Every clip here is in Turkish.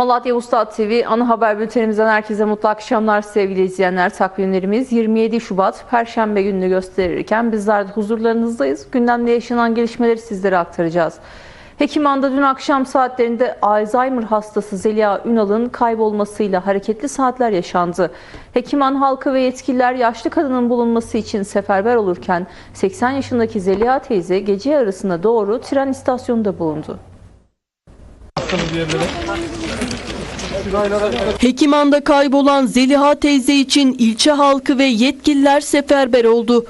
Malatya Ustad TV ana haber bültenimizden herkese mutlu akşamlar sevgili izleyenler. Takvimlerimiz 27 Şubat Perşembe gününü gösterirken bizler de huzurlarınızdayız. Gündemde yaşanan gelişmeleri sizlere aktaracağız. Hekimhan'da dün akşam saatlerinde Alzheimer hastası Zeliha Ünal'ın kaybolmasıyla hareketli saatler yaşandı. Hekimhan halkı ve yetkililer yaşlı kadının bulunması için seferber olurken 80 yaşındaki Zeliha teyze gece yarısına doğru tren istasyonunda bulundu. Hekimhan'da kaybolan Zeliha teyze için ilçe halkı ve yetkililer seferber oldu.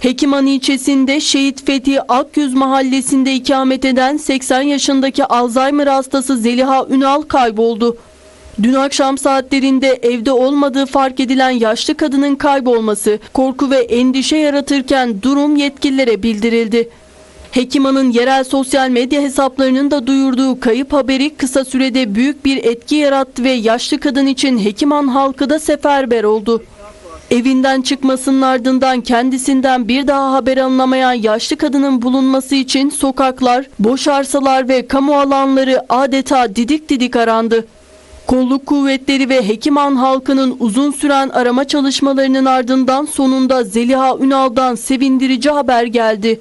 Hekiman ilçesinde Şehit Fethi Akyüz mahallesinde ikamet eden 80 yaşındaki Alzheimer hastası Zeliha Ünal kayboldu. Dün akşam saatlerinde evde olmadığı fark edilen yaşlı kadının kaybolması korku ve endişe yaratırken durum yetkililere bildirildi. Hekiman'ın yerel sosyal medya hesaplarının da duyurduğu kayıp haberi kısa sürede büyük bir etki yarattı ve yaşlı kadın için Hekiman halkı da seferber oldu. Evinden çıkmasının ardından kendisinden bir daha haber alınamayan yaşlı kadının bulunması için sokaklar, boş arsalar ve kamu alanları adeta didik didik arandı. Kolluk kuvvetleri ve Hekiman halkının uzun süren arama çalışmalarının ardından sonunda Zeliha Ünal'dan sevindirici haber geldi.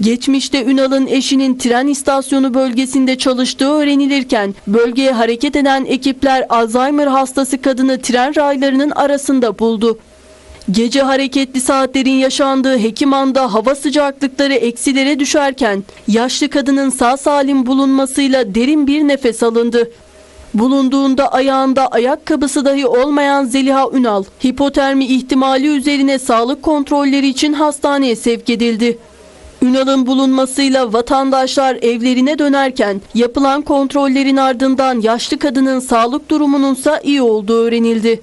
Geçmişte Ünal'ın eşinin tren istasyonu bölgesinde çalıştığı öğrenilirken bölgeye hareket eden ekipler Alzheimer hastası kadını tren raylarının arasında buldu. Gece hareketli saatlerin yaşandığı Hekiman'da hava sıcaklıkları eksilere düşerken yaşlı kadının sağ salim bulunmasıyla derin bir nefes alındı. Bulunduğunda ayağında ayakkabısı dahi olmayan Zeliha Ünal, hipotermi ihtimali üzerine sağlık kontrolleri için hastaneye sevk edildi. Ünal'ın bulunmasıyla vatandaşlar evlerine dönerken yapılan kontrollerin ardından yaşlı kadının sağlık durumununsa iyi olduğu öğrenildi.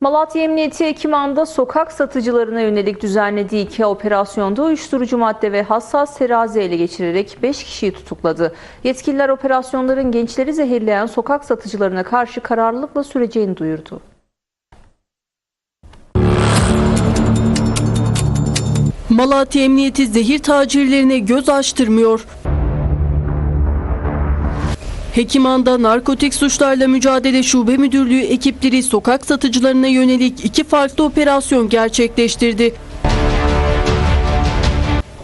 Malatya Emniyeti Hekimhan'da sokak satıcılarına yönelik düzenlediği iki operasyonda uyuşturucu madde ve hassas terazi ele geçirerek 5 kişiyi tutukladı. Yetkililer operasyonların gençleri zehirleyen sokak satıcılarına karşı kararlılıkla süreceğini duyurdu. Malatya Emniyeti zehir tacirlerine göz açtırmıyor. Hekiman'da Narkotik Suçlarla Mücadele Şube Müdürlüğü ekipleri sokak satıcılarına yönelik iki farklı operasyon gerçekleştirdi.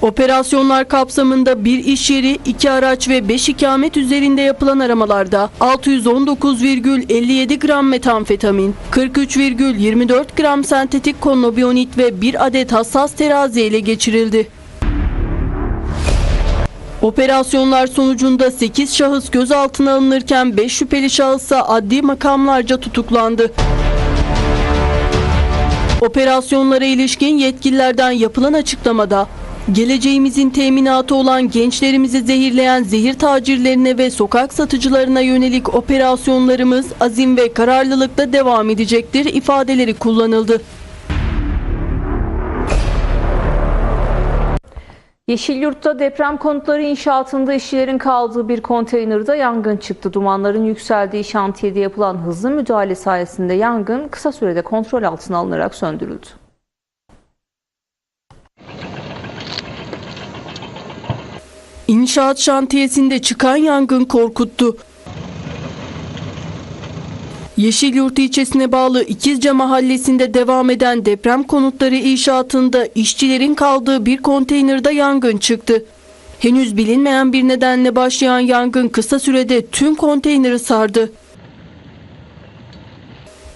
Operasyonlar kapsamında bir iş yeri, iki araç ve 5 ikamet üzerinde yapılan aramalarda 619,57 gram metamfetamin, 43,24 gram sentetik konobiyonit ve bir adet hassas terazi ele geçirildi. Operasyonlar sonucunda 8 şahıs gözaltına alınırken 5 şüpheli şahıs adli makamlarca tutuklandı. Operasyonlara ilişkin yetkililerden yapılan açıklamada geleceğimizin teminatı olan gençlerimizi zehirleyen zehir tacirlerine ve sokak satıcılarına yönelik operasyonlarımız azim ve kararlılıkla devam edecektir ifadeleri kullanıldı. Yeşilyurt'ta deprem konutları inşaatında işçilerin kaldığı bir konteynerde yangın çıktı. Dumanların yükseldiği şantiyede yapılan hızlı müdahale sayesinde yangın kısa sürede kontrol altına alınarak söndürüldü. İnşaat şantiyesinde çıkan yangın korkuttu. Yeşilyurt ilçesine bağlı İkizce mahallesinde devam eden deprem konutları inşaatında işçilerin kaldığı bir konteynerde yangın çıktı. Henüz bilinmeyen bir nedenle başlayan yangın kısa sürede tüm konteyneri sardı.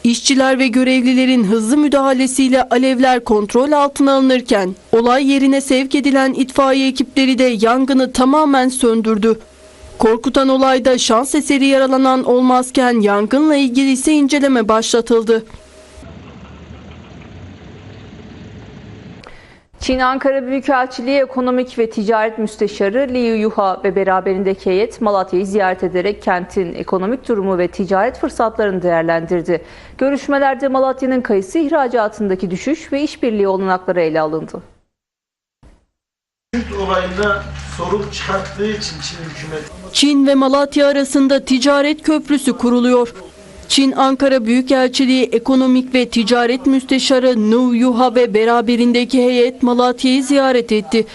İşçiler ve görevlilerin hızlı müdahalesiyle alevler kontrol altına alınırken olay yerine sevk edilen itfaiye ekipleri de yangını tamamen söndürdü. Korkutan olayda şans eseri yaralanan olmazken yangınla ilgili ise inceleme başlatıldı. Çin Ankara Büyükelçiliği Ekonomik ve Ticaret Müsteşarı Liu Yuha ve beraberindeki heyet Malatya'yı ziyaret ederek kentin ekonomik durumu ve ticaret fırsatlarını değerlendirdi. Görüşmelerde Malatya'nın kayısı ihracatındaki düşüş ve işbirliği olanakları ele alındı. Süt olayında sorun çıkarttığı için Çin hükümeti Çin ve Malatya arasında ticaret köprüsü kuruluyor. Çin Ankara Büyükelçiliği Ekonomik ve Ticaret Müsteşarı Nu Yuha ve beraberindeki heyet Malatya'yı ziyaret etti.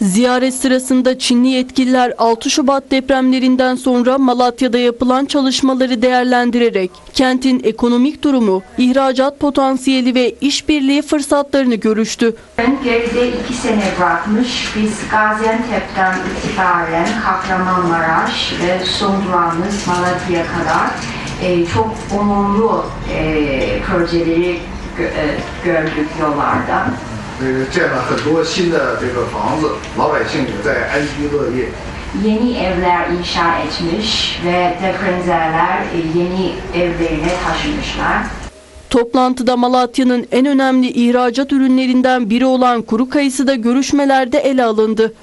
Ziyaret sırasında Çinli yetkililer 6 Şubat depremlerinden sonra Malatya'da yapılan çalışmaları değerlendirerek kentin ekonomik durumu, ihracat potansiyeli ve işbirliği fırsatlarını görüştü. Geride iki sene bırakmış. Biz Gaziantep'ten itibaren Kahramanmaraş ve son durağımız Malatya'ya kadar e, çok olumlu e, projeleri gö- e, gördük yollarda. 呃，建了很多新的这个房子，老百姓也在安居乐业。 Yeni evler inşa etmiş ve depremzedeler e, yeni evlerine taşınmışlar. Toplantıda Malatya'nın en önemli ihracat ürünlerinden biri olan kuru kayısı da görüşmelerde ele alındı.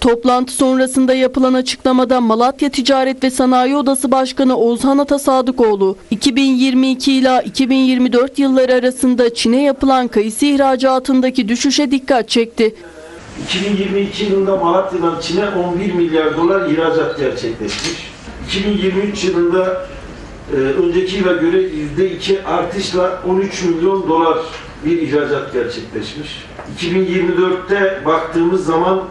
Toplantı sonrasında yapılan açıklamada Malatya Ticaret ve Sanayi Odası Başkanı Oğuzhan Atasadıkoğlu, 2022 ila 2024 yılları arasında Çin'e yapılan kayısı ihracatındaki düşüşe dikkat çekti. 2022 yılında Malatya'dan Çin'e 11 milyar dolar ihracat gerçekleşmiş. 2023 yılında e, önceki yıla göre %2 artışla 13 milyon dolar bir ihracat gerçekleşmiş. 2024'te baktığımız zaman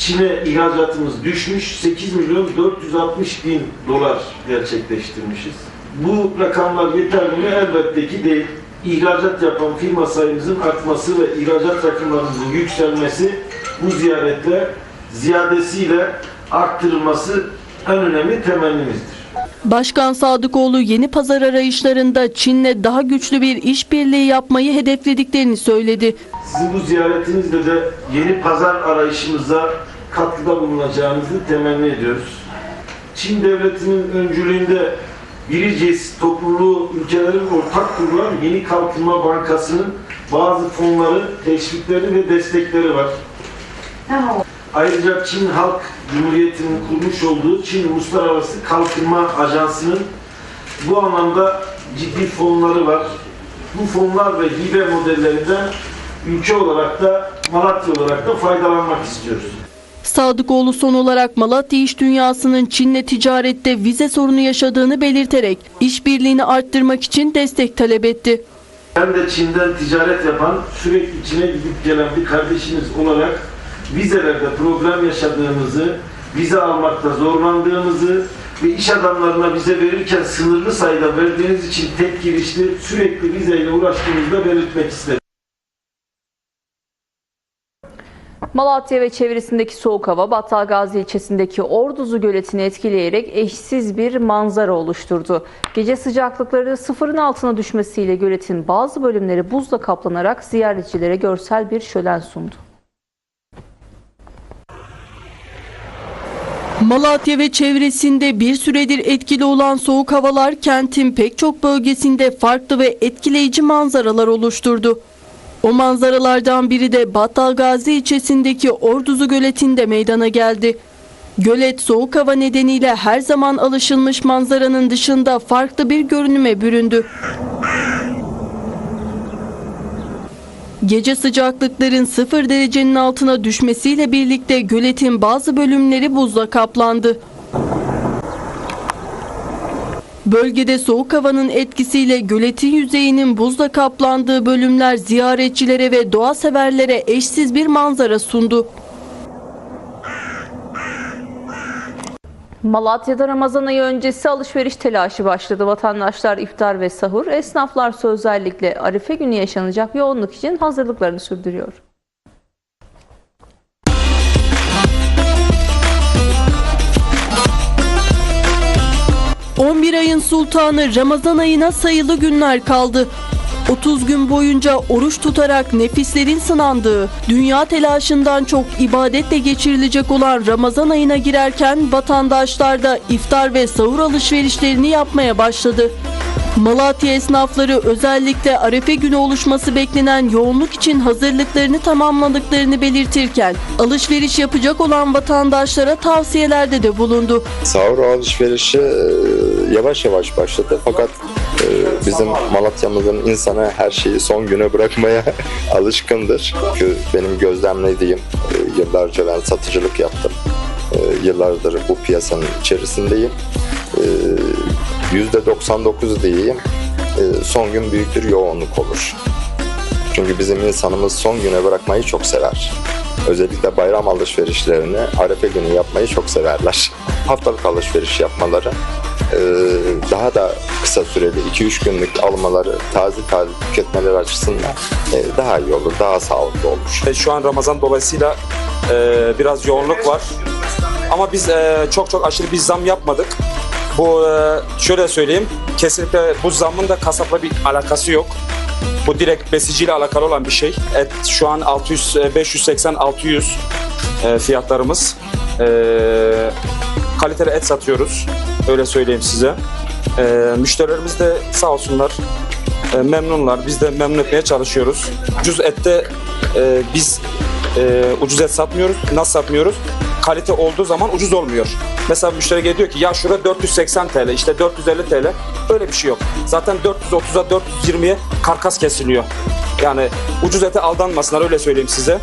Çin'e ihracatımız düşmüş, 8 milyon 460 bin dolar gerçekleştirmişiz. Bu rakamlar yeterli mi? Elbette ki değil. İhracat yapan firma sayımızın artması ve ihracat rakamlarımızın yükselmesi bu ziyaretle ziyadesiyle arttırılması en önemli temennimizdir. Başkan Sadıkoğlu yeni pazar arayışlarında Çin'le daha güçlü bir işbirliği yapmayı hedeflediklerini söyledi. Sizin bu ziyaretinizle de yeni pazar arayışımıza katkıda bulunacağınızı temenni ediyoruz. Çin devletinin öncülüğünde Biricis topluluğu ülkelerin ortak kurulan Yeni Kalkınma Bankası'nın bazı fonları, teşvikleri ve destekleri var. Ayrıca Çin Halk Cumhuriyeti'nin kurmuş olduğu Çin Uluslararası Kalkınma Ajansı'nın bu anlamda ciddi fonları var. Bu fonlar ve hibe modellerinden ülke olarak da Malatya olarak da faydalanmak istiyoruz. Sadıkoğlu son olarak Malatya iş dünyasının Çin'le ticarette vize sorunu yaşadığını belirterek işbirliğini arttırmak için destek talep etti. Ben de Çin'den ticaret yapan, sürekli Çin'e gidip gelen bir kardeşiniz olarak vizelerde problem yaşadığımızı, vize almakta zorlandığımızı ve iş adamlarına vize verirken sınırlı sayıda verdiğiniz için tek girişli sürekli vizeyle uğraştığınızı da belirtmek istedim. Malatya ve çevresindeki soğuk hava Battalgazi ilçesindeki Orduzu Göleti'ni etkileyerek eşsiz bir manzara oluşturdu. Gece sıcaklıkları sıfırın altına düşmesiyle göletin bazı bölümleri buzla kaplanarak ziyaretçilere görsel bir şölen sundu. Malatya ve çevresinde bir süredir etkili olan soğuk havalar kentin pek çok bölgesinde farklı ve etkileyici manzaralar oluşturdu. O manzaralardan biri de Battalgazi ilçesindeki Orduzu Göleti'nde meydana geldi. Gölet soğuk hava nedeniyle her zaman alışılmış manzaranın dışında farklı bir görünüme büründü. Gece sıcaklıkların 0 derecenin altına düşmesiyle birlikte göletin bazı bölümleri buzla kaplandı. Bölgede soğuk havanın etkisiyle göletin yüzeyinin buzla kaplandığı bölümler ziyaretçilere ve doğa severlere eşsiz bir manzara sundu. Malatya'da Ramazan ayı öncesi alışveriş telaşı başladı. Vatandaşlar iftar ve sahur, esnaflarsa özellikle Arife günü yaşanacak yoğunluk için hazırlıklarını sürdürüyor. ...11 ayın sultanı Ramazan ayına sayılı günler kaldı. 30 gün boyunca oruç tutarak nefislerin sınandığı, dünya telaşından çok ibadetle geçirilecek olan Ramazan ayına girerken vatandaşlar da iftar ve sahur alışverişlerini yapmaya başladı. Malatya esnafları özellikle Arefe günü oluşması beklenen yoğunluk için hazırlıklarını tamamladıklarını belirtirken alışveriş yapacak olan vatandaşlara tavsiyelerde de bulundu. Sahur alışverişi e, yavaş yavaş başladı fakat bizim Malatya'mızın insanı her şeyi son güne bırakmaya alışkındır. Çünkü benim gözlemlediğim e, yıllarca ben satıcılık yaptım. E, Yıllardır bu piyasanın içerisindeyim. E, %99 diyeyim e, son gün büyük bir yoğunluk olur. Çünkü bizim insanımız son güne bırakmayı çok sever. Özellikle bayram alışverişlerini Arefe günü yapmayı çok severler. Haftalık alışveriş yapmaları e, daha da kısa süreli 2-3 günlük almaları taze taze tüketmeleri açısından e, daha iyi olur, daha sağlıklı olur. E, Şu an Ramazan dolayısıyla biraz yoğunluk var. Ama biz çok çok aşırı bir zam yapmadık. Bu şöyle söyleyeyim, kesinlikle bu zamın da kasapla bir alakası yok. Bu direkt besiciyle alakalı olan bir şey. Et şu an 600, e, 580, 600 e, fiyatlarımız. E, kaliteli et satıyoruz. Öyle söyleyeyim size. E, müşterilerimiz de sağ olsunlar e, memnunlar. Biz de memnun etmeye çalışıyoruz. Ucuz ette e, biz e, ucuz et satmıyoruz. Nasıl satmıyoruz? Kalite olduğu zaman ucuz olmuyor. Mesela müşteri geliyor ki ya şurada 480 TL, işte 450 TL. Öyle bir şey yok. Zaten 430'a 420'ye karkas kesiliyor. Yani ucuz ete aldanmasınlar öyle söyleyeyim size.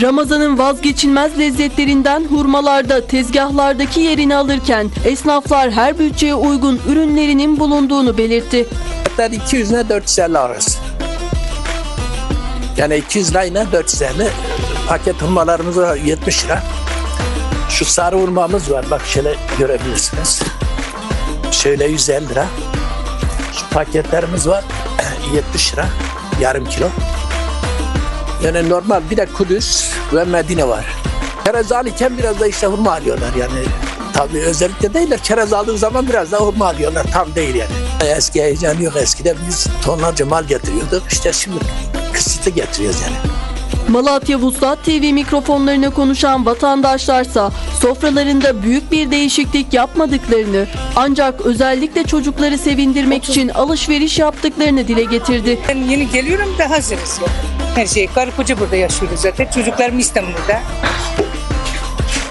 Ramazan'ın vazgeçilmez lezzetlerinden hurmalarda tezgahlardaki yerini alırken esnaflar her bütçeye uygun ürünlerinin bulunduğunu belirtti. Fiyatlar 200 ile 450 arası. Yani 200 lirayla 450 paket hurmalarımız var 70 lira. Şu sarı hurmamız var bak şöyle görebilirsiniz. Şöyle 150 lira. Şu paketlerimiz var 70 lira yarım kilo. Yani normal bir de Kudüs ve Medine var. Çerez alırken biraz da işte hurma alıyorlar yani. Tabii özellikle değil de çerez aldığı zaman biraz da hurma alıyorlar. Tam değil yani. Eski heyecan yok. Eskiden biz tonlarca mal getiriyorduk. İşte şimdi kısıtlı getiriyoruz yani. Malatya Vuslat TV mikrofonlarına konuşan vatandaşlarsa sofralarında büyük bir değişiklik yapmadıklarını ancak özellikle çocukları sevindirmek için alışveriş yaptıklarını dile getirdi. Ben yeni geliyorum da hazırız. Her şey karı koca burada yaşıyoruz zaten. Çocuklarım İstanbul'da.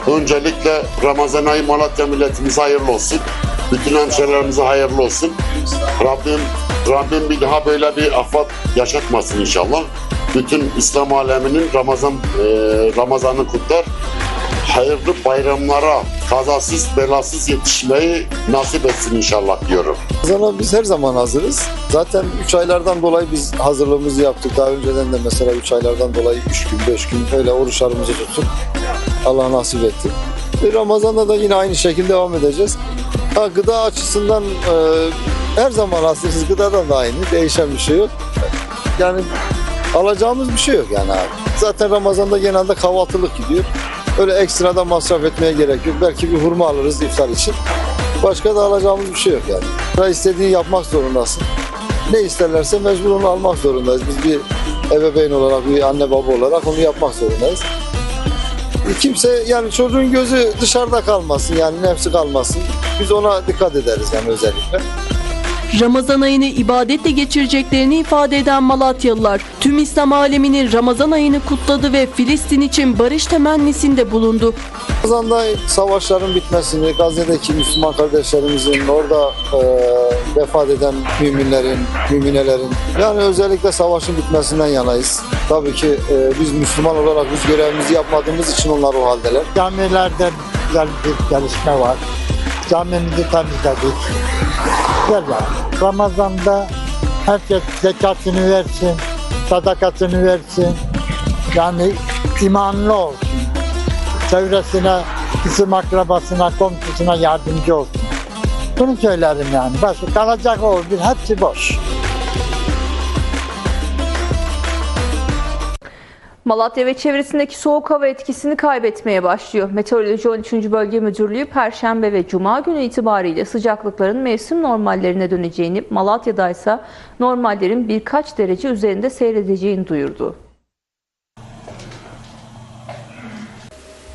Öncelikle Ramazan ayı Malatya milletimize hayırlı olsun. Bütün hemşehrilerimize hayırlı olsun. Rabbim Rabbim bir daha böyle bir afet yaşatmasın inşallah. Bütün İslam aleminin Ramazan e, Ramazan'ı kutlar. Hayırlı bayramlara kazasız belasız yetişmeyi nasip etsin inşallah diyorum. Ramazan'a biz her zaman hazırız. Zaten 3 aylardan dolayı biz hazırlığımızı yaptık. Daha önceden de mesela 3 aylardan dolayı 3 gün 5 gün öyle oruçlarımızı tuttuk. Allah nasip etti. E, Ramazan'da da yine aynı şekilde devam edeceğiz. Ha, gıda açısından e, her zaman hazırız. Gıdadan da aynı. Değişen bir şey yok. Yani alacağımız bir şey yok yani abi. Zaten Ramazan'da genelde kahvaltılık gidiyor. Öyle ekstradan masraf etmeye gerek yok. Belki bir hurma alırız iftar için. Başka da alacağımız bir şey yok yani. Ya istediğini yapmak zorundasın. Ne isterlerse mecbur onu almak zorundayız. Biz bir ebeveyn olarak, bir anne baba olarak onu yapmak zorundayız. Kimse yani çocuğun gözü dışarıda kalmasın yani nefsi kalmasın. Biz ona dikkat ederiz yani özellikle. Ramazan ayını ibadetle geçireceklerini ifade eden Malatyalılar tüm İslam aleminin Ramazan ayını kutladı ve Filistin için barış temennisinde bulundu. Ramazan'da savaşların bitmesini, Gazze'deki Müslüman kardeşlerimizin, orada e, vefat eden müminlerin, müminelerin, yani özellikle savaşın bitmesinden yanayız. Tabii ki e, biz Müslüman olarak biz görevimizi yapmadığımız için onlar o haldeler. Camilerde güzel bir gelişme var. Camimizi temizledik. Güzel var. Ramazan'da herkes zekatını versin, sadakasını versin. Yani imanlı olsun. Çevresine, kısım akrabasına, komşusuna yardımcı olsun. Bunu söylerim yani. Başka kalacak o bir hepsi boş. Malatya ve çevresindeki soğuk hava etkisini kaybetmeye başlıyor. Meteoroloji 13. Bölge Müdürlüğü Perşembe ve Cuma günü itibariyle sıcaklıkların mevsim normallerine döneceğini, Malatya'da ise normallerin birkaç derece üzerinde seyredeceğini duyurdu.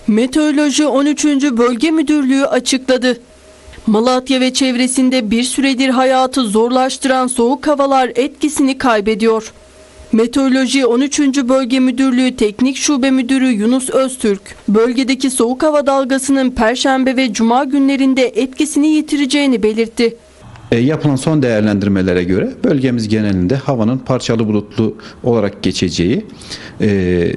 Meteoroloji 13. Bölge Müdürlüğü açıkladı. Malatya ve çevresinde bir süredir hayatı zorlaştıran soğuk havalar etkisini kaybediyor. Meteoroloji 13. Bölge Müdürlüğü Teknik Şube Müdürü Yunus Öztürk, bölgedeki soğuk hava dalgasının Perşembe ve Cuma günlerinde etkisini yitireceğini belirtti. E, yapılan son değerlendirmelere göre bölgemiz genelinde havanın parçalı bulutlu olarak geçeceği, e,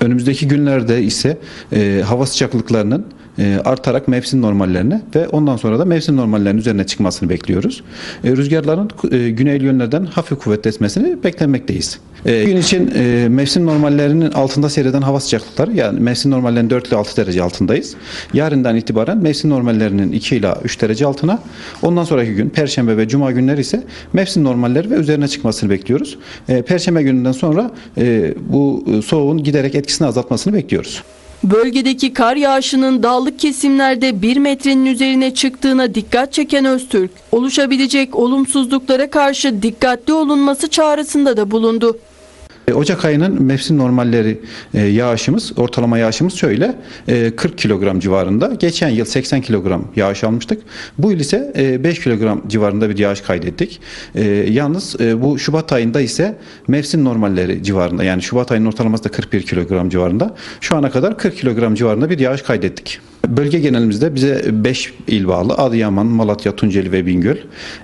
önümüzdeki günlerde ise e, hava sıcaklıklarının e, artarak mevsim normallerine ve ondan sonra da mevsim normallerinin üzerine çıkmasını bekliyoruz. E, rüzgarların e, güneyli yönlerden hafif kuvvetli esmesini beklemekteyiz. E, gün için mevsim normallerinin altında seyreden hava sıcaklıkları yani mevsim normallerinin 4 ile 6 derece altındayız. Yarından itibaren mevsim normallerinin 2 ile 3 derece altına ondan sonraki gün Perşembe ve Cuma günleri ise mevsim normalleri ve üzerine çıkmasını bekliyoruz. Perşembe gününden sonra bu soğuğun giderek etkisini azaltmasını bekliyoruz. Bölgedeki kar yağışının dağlık kesimlerde 1 metrenin üzerine çıktığına dikkat çeken Öztürk, oluşabilecek olumsuzluklara karşı dikkatli olunması çağrısında da bulundu. E, Ocak ayının mevsim normalleri e, yağışımız, ortalama yağışımız şöyle e, 40 kilogram civarında. Geçen yıl 80 kilogram yağış almıştık. Bu yıl ise e, 5 kilogram civarında bir yağış kaydettik. E, Yalnız e, bu Şubat ayında ise mevsim normalleri civarında yani Şubat ayının ortalaması da 41 kilogram civarında. Şu ana kadar 40 kilogram civarında bir yağış kaydettik. Bölge genelimizde bize 5 il bağlı. Adıyaman, Malatya, Tunceli ve Bingöl.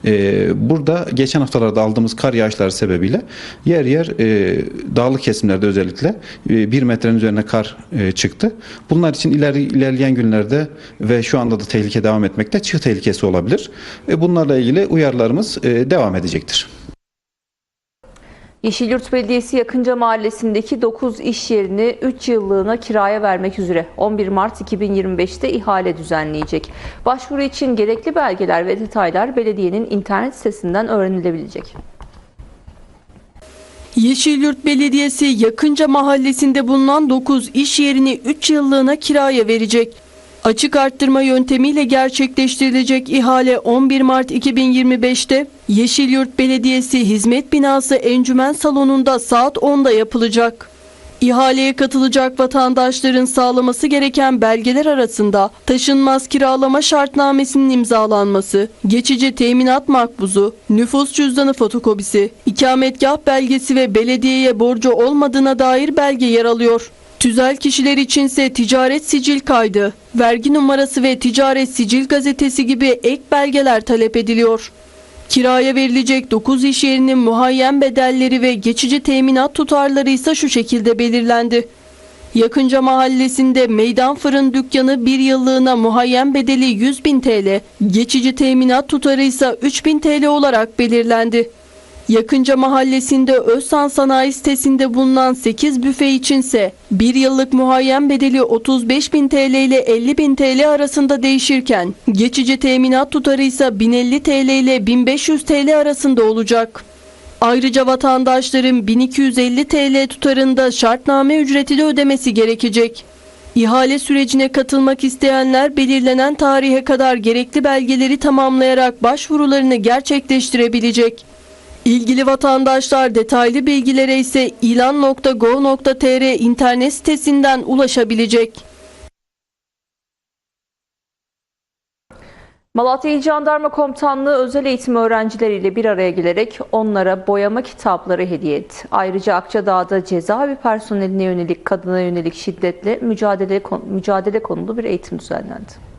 Ee, burada geçen haftalarda aldığımız kar yağışları sebebiyle yer yer e, dağlık kesimlerde özellikle 1 metrenin üzerine kar e, çıktı. Bunlar için ileri, ilerleyen günlerde ve şu anda da tehlike devam etmekte. Çığ tehlikesi olabilir. E, bunlarla ilgili uyarılarımız e, devam edecektir. Yeşilyurt Belediyesi Yakınca Mahallesi'ndeki 9 iş yerini 3 yıllığına kiraya vermek üzere 11 Mart 2025'te ihale düzenleyecek. Başvuru için gerekli belgeler ve detaylar belediyenin internet sitesinden öğrenilebilecek. Yeşilyurt Belediyesi yakınca mahallesinde bulunan 9 iş yerini 3 yıllığına kiraya verecek. Açık arttırma yöntemiyle gerçekleştirilecek ihale 11 Mart 2025'te Yeşilyurt Belediyesi Hizmet Binası Encümen Salonu'nda saat 10'da yapılacak. İhaleye katılacak vatandaşların sağlaması gereken belgeler arasında taşınmaz kiralama şartnamesinin imzalanması, geçici teminat makbuzu, nüfus cüzdanı fotokopisi, ikametgah belgesi ve belediyeye borcu olmadığına dair belge yer alıyor. Tüzel kişiler içinse ticaret sicil kaydı, vergi numarası ve ticaret sicil gazetesi gibi ek belgeler talep ediliyor. Kiraya verilecek 9 iş yerinin muhayyen bedelleri ve geçici teminat tutarları ise şu şekilde belirlendi. Yakınca mahallesinde meydan fırın dükkanı bir yıllığına muhayyen bedeli 100 bin TL, geçici teminat tutarı ise 3 bin TL olarak belirlendi. Yakınca mahallesinde Özsan Sanayi sitesinde bulunan 8 büfe içinse bir yıllık muhayyen bedeli 35 bin TL ile 50 bin TL arasında değişirken geçici teminat tutarı ise 1050 TL ile 1500 TL arasında olacak. Ayrıca vatandaşların 1250 TL tutarında şartname ücreti de ödemesi gerekecek. İhale sürecine katılmak isteyenler belirlenen tarihe kadar gerekli belgeleri tamamlayarak başvurularını gerçekleştirebilecek. İlgili vatandaşlar detaylı bilgilere ise ilan.gov.tr internet sitesinden ulaşabilecek. Malatya İl Jandarma Komutanlığı özel eğitim öğrencileriyle bir araya gelerek onlara boyama kitapları hediye etti. Ayrıca Akçadağ'da cezaevi personeline yönelik kadına yönelik şiddetle mücadele, mücadele konulu bir eğitim düzenlendi.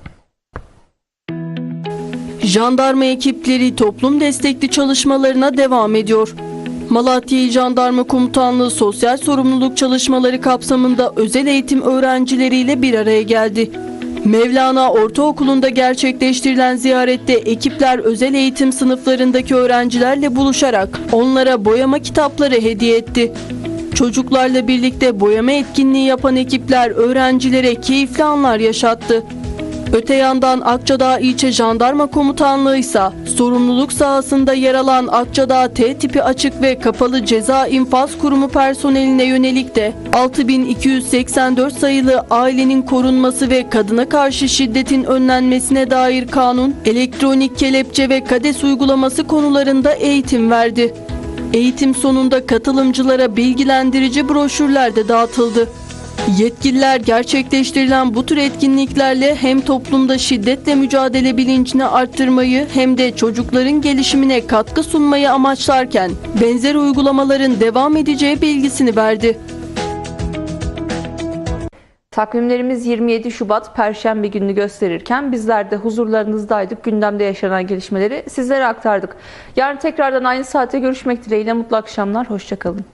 Jandarma ekipleri toplum destekli çalışmalarına devam ediyor. Malatya Jandarma Komutanlığı sosyal sorumluluk çalışmaları kapsamında özel eğitim öğrencileriyle bir araya geldi. Mevlana Ortaokulu'nda gerçekleştirilen ziyarette ekipler özel eğitim sınıflarındaki öğrencilerle buluşarak onlara boyama kitapları hediye etti. Çocuklarla birlikte boyama etkinliği yapan ekipler öğrencilere keyifli anlar yaşattı. Öte yandan Akçadağ İlçe Jandarma Komutanlığı ise sorumluluk sahasında yer alan Akçadağ T tipi açık ve kapalı ceza infaz kurumu personeline yönelik de 6284 sayılı ailenin korunması ve kadına karşı şiddetin önlenmesine dair kanun, elektronik kelepçe ve kades uygulaması konularında eğitim verdi. Eğitim sonunda katılımcılara bilgilendirici broşürler de dağıtıldı. Yetkililer gerçekleştirilen bu tür etkinliklerle hem toplumda şiddetle mücadele bilincini arttırmayı hem de çocukların gelişimine katkı sunmayı amaçlarken benzer uygulamaların devam edeceği bilgisini verdi. Takvimlerimiz 27 Şubat Perşembe gününü gösterirken bizler de huzurlarınızdaydık. Gündemde yaşanan gelişmeleri sizlere aktardık. Yarın tekrardan aynı saatte görüşmek dileğiyle mutlu akşamlar. Hoşçakalın.